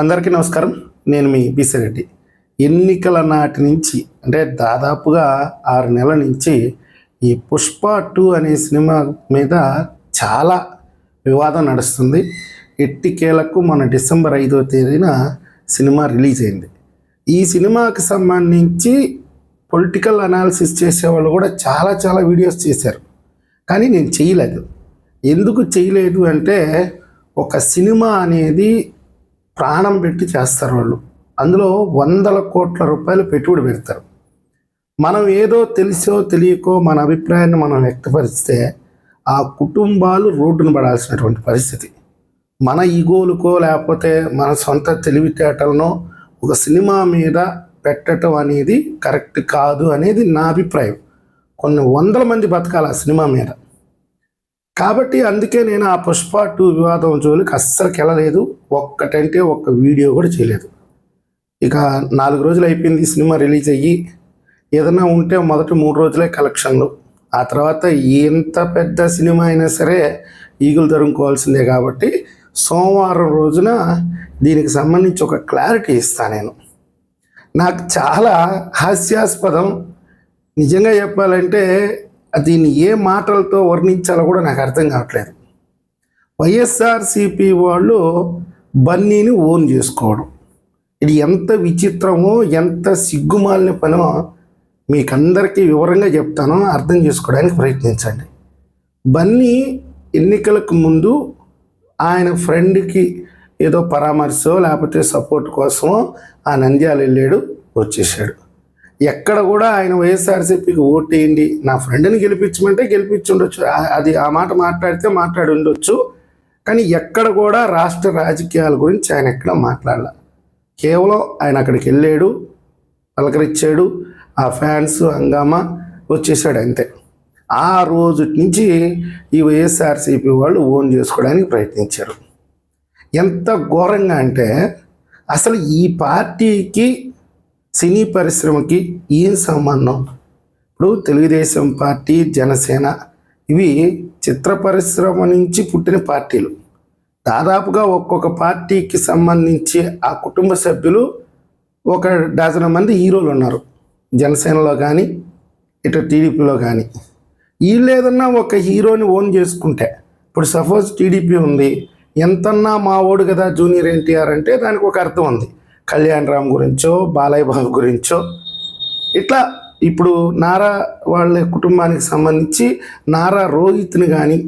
అందరికీ నమస్కారం. నేను మీ బిసిరెడ్డి ఎన్నికల నాటి నుంచి అంటే దాదాపుగా ఆరు నెలల నుంచి ఈ పుష్ప టూ అనే సినిమా మీద చాలా వివాదం నడుస్తుంది. ఎట్టికేలకు మన డిసెంబర్ ఐదో తేదీన సినిమా రిలీజ్ అయింది. ఈ సినిమాకి సంబంధించి పొలిటికల్ అనాలిసిస్ చేసేవాళ్ళు కూడా చాలా చాలా వీడియోస్ చేశారు. కానీ నేను చేయలేదు. ఎందుకు చేయలేదు అంటే ఒక సినిమా అనేది ప్రాణం పెట్టి చేస్తారు వాళ్ళు. అందులో వందల కోట్ల రూపాయలు పెట్టుబడి పెడతారు. మనం ఏదో తెలిసో తెలియకో మన అభిప్రాయాన్ని మనం వ్యక్తపరిస్తే ఆ కుటుంబాలు రోడ్డున పడాల్సినటువంటి పరిస్థితి. మన ఈగోలుకో లేకపోతే మన సొంత తెలివితేటలను ఒక సినిమా మీద పెట్టడం అనేది కరెక్ట్ కాదు అనేది నా అభిప్రాయం. కొన్ని వందల మంది బతకాలి ఆ సినిమా మీద. కాబట్టి అందుకే నేను ఆ పుష్ప టూ వివాదం జోలికి అస్సలుకి వెళ్ళలేదు. ఒక్కటంటే ఒక్క వీడియో కూడా చేయలేదు. ఇక నాలుగు రోజులు అయిపోయింది ఈ సినిమా రిలీజ్ అయ్యి. ఏదైనా ఉంటే మొదటి మూడు రోజులే కలెక్షన్లు. ఆ తర్వాత ఎంత పెద్ద సినిమా అయినా సరే ఈగులు తరుముకోవాల్సిందే కాబట్టి సోమవారం రోజున దీనికి సంబంధించి ఒక క్లారిటీ ఇస్తాను నేను. నాకు చాలా హాస్యాస్పదం. నిజంగా చెప్పాలంటే దీన్ని ఏ మాటలతో వర్ణించాలో కూడా నాకు అర్థం కావట్లేదు. వైఎస్ఆర్సిపి వాళ్ళు బన్నీని ఓన్ చేసుకోవడం. ఇది ఎంత విచిత్రమో ఎంత సిగ్గుమాలిన పనో మీకందరికీ వివరంగా చెప్తాను అర్థం చేసుకోవడానికి ప్రయత్నించండి. బన్నీ ఎన్నికలకు ముందు ఆయన ఫ్రెండ్కి ఏదో పరామర్శో లేకపోతే సపోర్ట్ కోసమో ఆ నంద్యాల వెళ్ళాడు వచ్చేసాడు ఎక్కడ కూడా ఆయన వైఎస్ఆర్సీపీకి ఓటేయండి. నా ఫ్రెండ్ని గెలిపించమంటే గెలిపించి ఉండొచ్చు అది ఆ మాట మాట్లాడితే మాట్లాడి ఉండొచ్చు కానీ ఎక్కడ కూడా రాష్ట్ర రాజకీయాల గురించి ఆయన ఎక్కడ మాట్లాడాల. కేవలం ఆయన అక్కడికి వెళ్ళాడు పలకరించాడు ఆ ఫ్యాన్స్ హంగామా వచ్చేసాడు అంతే. ఆ రోజు నుంచి ఈ వైఎస్ఆర్సీపీ వాళ్ళు ఓన్ చేసుకోవడానికి ప్రయత్నించారు. ఎంత ఘోరంగా అంటే అసలు ఈ పార్టీకి సినీ పరిశ్రమకి ఏం సంబంధం? ఇప్పుడు తెలుగుదేశం పార్టీ జనసేన ఇవి చిత్ర పరిశ్రమ నుంచి పుట్టిన పార్టీలు. దాదాపుగా ఒక్కొక్క పార్టీకి సంబంధించి ఆ కుటుంబ సభ్యులు ఒక డజన్ మంది హీరోలు ఉన్నారు. జనసేనలో కానీ ఇటు టీడీపీలో కానీ వీళ్ళు ఏదన్నా ఒక హీరోని ఓన్ చేసుకుంటే ఇప్పుడు సపోజ్ టీడీపీ ఉంది ఎంతన్నా మా ఓడు కదా జూనియర్ ఎన్టీఆర్ అంటే దానికి ఒక అర్థం ఉంది. కళ్యాణ్ రామ్ గురించో బాలయ్య బాబు గురించో ఇట్లా ఇప్పుడు నారా వాళ్ళ కుటుంబానికి సంబంధించి నారా రోహిత్ని కానీ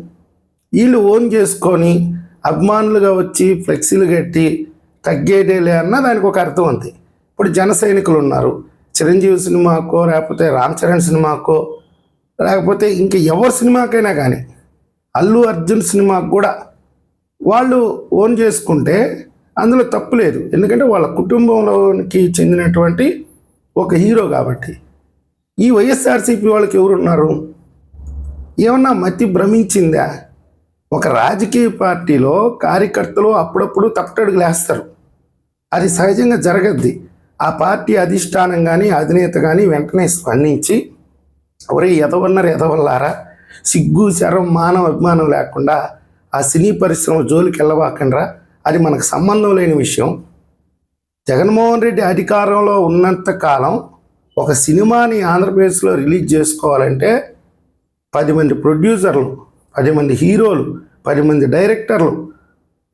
వీళ్ళు ఓన్ చేసుకొని అభిమానులుగా వచ్చి ఫ్లెక్సీలు కట్టి తగ్గేదేలే అన్న దానికి ఒక అర్థం ఉంది. ఇప్పుడు జన సైనికులు ఉన్నారు. చిరంజీవి సినిమాకో లేకపోతే రామ్ చరణ్ సినిమాకో లేకపోతే ఇంక ఎవరి సినిమాకైనా కానీ అల్లు అర్జున్ సినిమాకు కూడా వాళ్ళు ఓన్ చేసుకుంటే అందులో తప్పు లేదు. ఎందుకంటే వాళ్ళ కుటుంబంలోకి చెందినటువంటి ఒక హీరో కాబట్టి. ఈ వైఎస్ఆర్సీపీ వాళ్ళకి ఎవరున్నారు? ఏమన్నా మతి భ్రమించిందా? ఒక రాజకీయ పార్టీలో కార్యకర్తలు అప్పుడప్పుడు తప్పటడుగులు వేస్తారు. అది సహజంగా జరగద్ది. ఆ పార్టీ అధిష్టానం కానీ అధినేత కానీ వెంటనే స్పందించి ఒరే ఎదవన్నారు ఎదవల్లారా? సిగ్గు శరం మానవ అభిమానం లేకుండా ఆ సినీ పరిశ్రమ జోలికి వెళ్ళబాకండ్రా అది మనకు సంబంధం లేని విషయం. జగన్మోహన్ రెడ్డి అధికారంలో ఉన్నంత కాలం ఒక సినిమాని ఆంధ్రప్రదేశ్లో రిలీజ్ చేసుకోవాలంటే పది మంది ప్రొడ్యూసర్లు పది మంది హీరోలు పది మంది డైరెక్టర్లు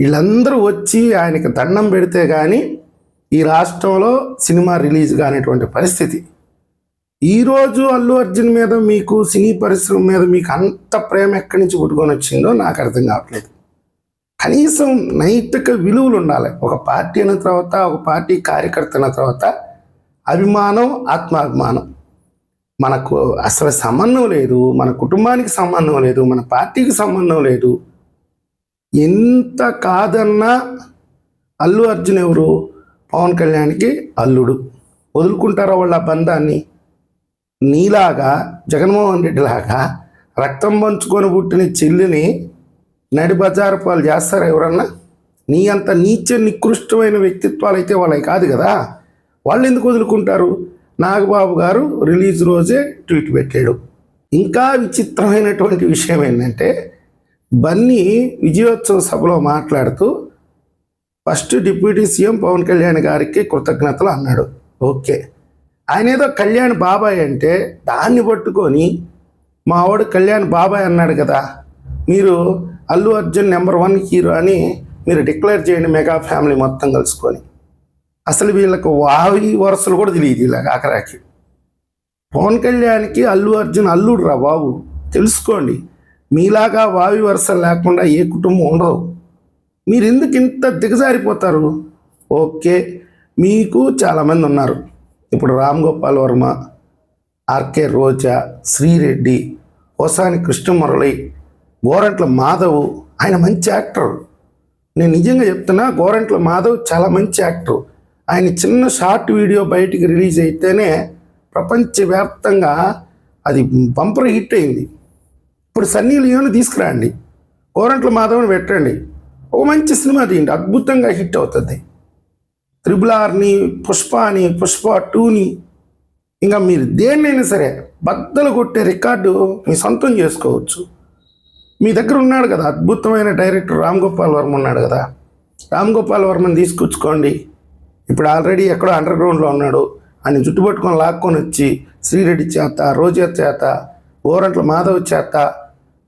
వీళ్ళందరూ వచ్చి ఆయనకి దండం పెడితే కానీ ఈ రాష్ట్రంలో సినిమా రిలీజ్ కానిటువంటి పరిస్థితి. ఈరోజు అల్లు అర్జున్ మీద మీకు సినీ పరిశ్రమ మీద మీకు అంత ప్రేమ ఎక్కడి నుంచి పుట్టుకొని వచ్చిందో నాకు అర్థం కావట్లేదు. కనీసం నైతిక విలువలు ఉండాలి. ఒక పార్టీ అయిన తర్వాత ఒక పార్టీ కార్యకర్త అయిన తర్వాత అభిమానం ఆత్మాభిమానం. మనకు అసలు సంబంధం లేదు మన కుటుంబానికి సంబంధం లేదు మన పార్టీకి సంబంధం లేదు. ఎంత కాదన్నా అల్లు అర్జున్ ఎవరు? పవన్ కళ్యాణ్కి అల్లుడు. వదులుకుంటారా వాళ్ళ బంధాన్ని? నీలాగా జగన్మోహన్ రెడ్డి లాగా రక్తం పంచుకొని పుట్టిన చెల్లిని నడి బజారు పాలు చేస్తారా ఎవరన్నా? నీ అంత నీచ నికృష్టమైన వ్యక్తిత్వాలు అయితే వాళ్ళవి కాదు కదా. వాళ్ళు ఎందుకు వదులుకుంటారు? నాగబాబు గారు రిలీజ్ రోజే ట్వీట్ పెట్టాడు. ఇంకా విచిత్రమైనటువంటి విషయం ఏంటంటే బన్నీ విజయోత్సవ సభలో మాట్లాడుతూ first deputy C M Pawan Kalyan గారికి కృతజ్ఞతలు అన్నాడు. ఓకే. ఆయన ఏదో కళ్యాణ్ బాబాయ్ అంటే దాన్ని పట్టుకొని మా వాడు కళ్యాణ్ బాబాయ్ అన్నాడు కదా. మీరు Allu Arjun number one hero అని మీరు డిక్లేర్ చేయండి మెగా ఫ్యామిలీ మొత్తం కలుసుకొని. అసలు వీళ్ళకు వావి వరుసలు కూడా తెలియదు ఇలాగ ఆఖరాకి. పవన్ కళ్యాణ్కి అల్లు అర్జున్ అల్లుడు రా బాబు తెలుసుకోండి. మీలాగా వావి వరుసలు లేకుండా ఏ కుటుంబం ఉండదు. మీరు ఎందుకు ఇంత దిగజారిపోతారు? ఓకే మీకు చాలామంది ఉన్నారు. ఇప్పుడు రామ్ గోపాల్ వర్మ ఆర్కే రోజా శ్రీరెడ్డి ఓసాని కృష్ణమురళి గోరంట్ల మాధవ్ ఆయన మంచి యాక్టర్. నేను నిజంగా చెప్తున్నా గోరంట్ల మాధవ్ చాలా మంచి యాక్టర్. ఆయన చిన్న షార్ట్ వీడియో బయటికి రిలీజ్ అయితేనే ప్రపంచవ్యాప్తంగా అది బంపర్ హిట్ అయింది. ఇప్పుడు సన్నీ లియోని తీసుకురండి. గోరంట్ల మాధవ్ని పెట్టండి. ఒక మంచి సినిమా తీయండి అద్భుతంగా హిట్ అవుతుంది. త్రిబుల్ ఆర్ని పుష్ప అని పుష్ప టూని ఇంకా మీరు దేన్నైనా సరే బద్దలు కొట్టే రికార్డు మీ సొంతం చేసుకోవచ్చు. మీ దగ్గర ఉన్నాడు కదా అద్భుతమైన డైరెక్టర్ రామ్ గోపాల్ వర్మ ఉన్నాడు కదా. రామ్ గోపాల్ వర్మని తీసుకొచ్చుకోండి. ఇప్పుడు ఆల్రెడీ ఎక్కడో అండర్ గ్రౌండ్లో ఉన్నాడు. ఆయన జుట్టు పట్టుకొని లాక్కొని వచ్చి శ్రీరెడ్డి చేత రోజా చేత ఓరంట్ల మాధవ్ చేత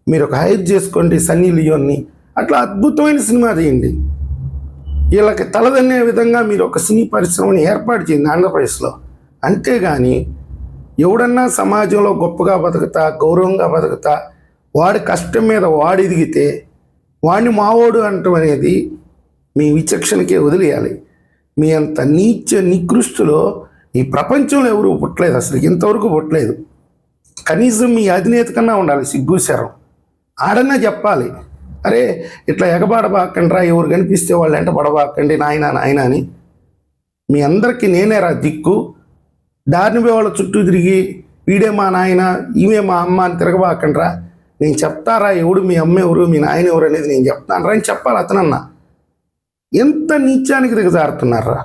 మీరు ఒక హైర్ చేసుకోండి సన్నీ లియోన్ని. అట్లా అద్భుతమైన సినిమా తీయండి. వీళ్ళకి తలదన్నే విధంగా మీరు ఒక సినీ పరిశ్రమని ఏర్పాటు చేయండి ఆంధ్రప్రదేశ్లో. అంతేగాని ఎవడన్నా సమాజంలో గొప్పగా బతుకుతా గౌరవంగా బతుకుతా వాడి కష్టం మీద వాడు ఎదిగితే వాడిని మావోడు అంటం అనేది మీ విచక్షణకే వదిలేయాలి. మీ అంత నీచ నికృష్టులో ఈ ప్రపంచంలో ఎవరు పుట్టలేదు అసలు ఇంతవరకు పుట్టలేదు. కనీసం మీ అధినేత కన్నా ఉండాలి సిగ్గు శరం. ఆడన్నా చెప్పాలి అరే ఇట్లా ఎగబాడబాకండ్రా ఎవరు కనిపిస్తే వాళ్ళు ఎంట పడబాకండి నాయన నాయన అని. మీ అందరికీ నేనే రా దిక్కు. దారిని వాళ్ళ చుట్టూ తిరిగి వీడే మా నాయన ఈమె మా అమ్మ అని తిరగబాకండ్రా. నేను చెప్తారా ఎవడు మీ అమ్మ ఎవరు మీ నాయన ఎవరు అనేది నేను చెప్తాను రా అని చెప్పాలి అతనన్నా. ఎంత నీచానికి దిగజారుతున్నారా?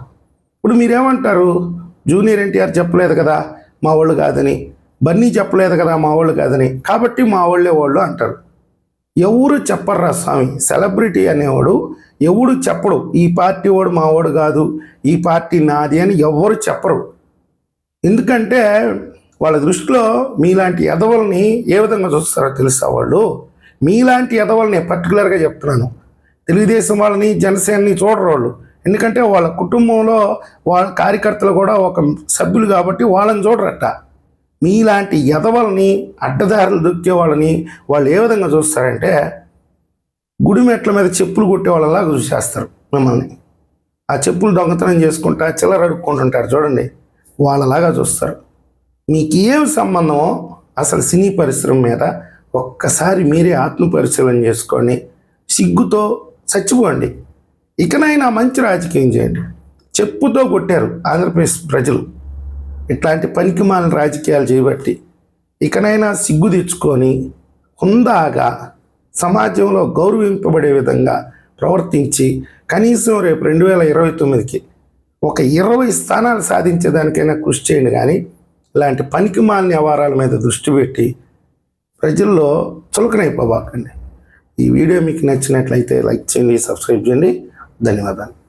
ఇప్పుడు మీరేమంటారు? జూనియర్ ఎన్టీఆర్ చెప్పలేదు కదా మా వాళ్ళు కాదని. బన్నీ చెప్పలేదు కదా మా వాళ్ళు కాదని. కాబట్టి మా వాళ్ళే వాళ్ళు అంటారు. ఎవరు చెప్పర్రా స్వామి? సెలబ్రిటీ అనేవాడు ఎవడు చెప్పడు. ఈ పార్టీ వాడు మావాడు కాదు ఈ పార్టీ నాది అని ఎవరు చెప్పరు. ఎందుకంటే వాళ్ళ దృష్టిలో మీలాంటి ఎదవల్ని ఏ విధంగా చూస్తారో తెలుసా వాళ్ళు? మీలాంటి ఎదవల్ని పర్టికులర్గా చెప్తున్నాను. తెలుగుదేశం వాళ్ళని జనసేనని చూడరు వాళ్ళు. ఎందుకంటే వాళ్ళ కుటుంబంలో వాళ్ళ కార్యకర్తలు కూడా ఒక సభ్యులు కాబట్టి వాళ్ళని చూడరట. మీలాంటి ఎదవల్ని అడ్డదారులు దొక్కే వాళ్ళని వాళ్ళు ఏ విధంగా చూస్తారంటే గుడిమెట్ల మీద చెప్పులు కొట్టే వాళ్ళలాగా చూసేస్తారు మిమ్మల్ని. ఆ చెప్పులు దొంగతనం చేసుకుంటా చిల్లర అడుక్కుంటుంటారు చూడండి. వాళ్ళలాగా చూస్తారు. మీకు ఏం సంబంధమో అసలు సినీ పరిశ్రమ మీద ఒక్కసారి మీరే ఆత్మ పరిశీలన చేసుకొని సిగ్గుతో చచ్చిపోండి. ఇకనైనా మంచి రాజకీయం చేయండి. చెప్పుతో కొట్టారు ఆంధ్రప్రదేశ్ ప్రజలు. ఇట్లాంటి పనికిమాలిన రాజకీయాలు చేయబట్టి ఇకనైనా సిగ్గు తెచ్చుకొని హుందాగా సమాజంలో గౌరవింపబడే విధంగా ప్రవర్తించి కనీసం రేపు రెండు వేల ఇరవై తొమ్మిదికి ఒక ఇరవై స్థానాలు సాధించేదానికైనా కృషి చేయండి కానీ ఇలాంటి పనికిమాలిన వ్యవహారాల మీద దృష్టి పెట్టి ప్రజల్లో చులకనైపోబాకండి. ఈ వీడియో మీకు నచ్చినట్లయితే లైక్ చేయండి సబ్స్క్రైబ్ చేయండి. ధన్యవాదాలు.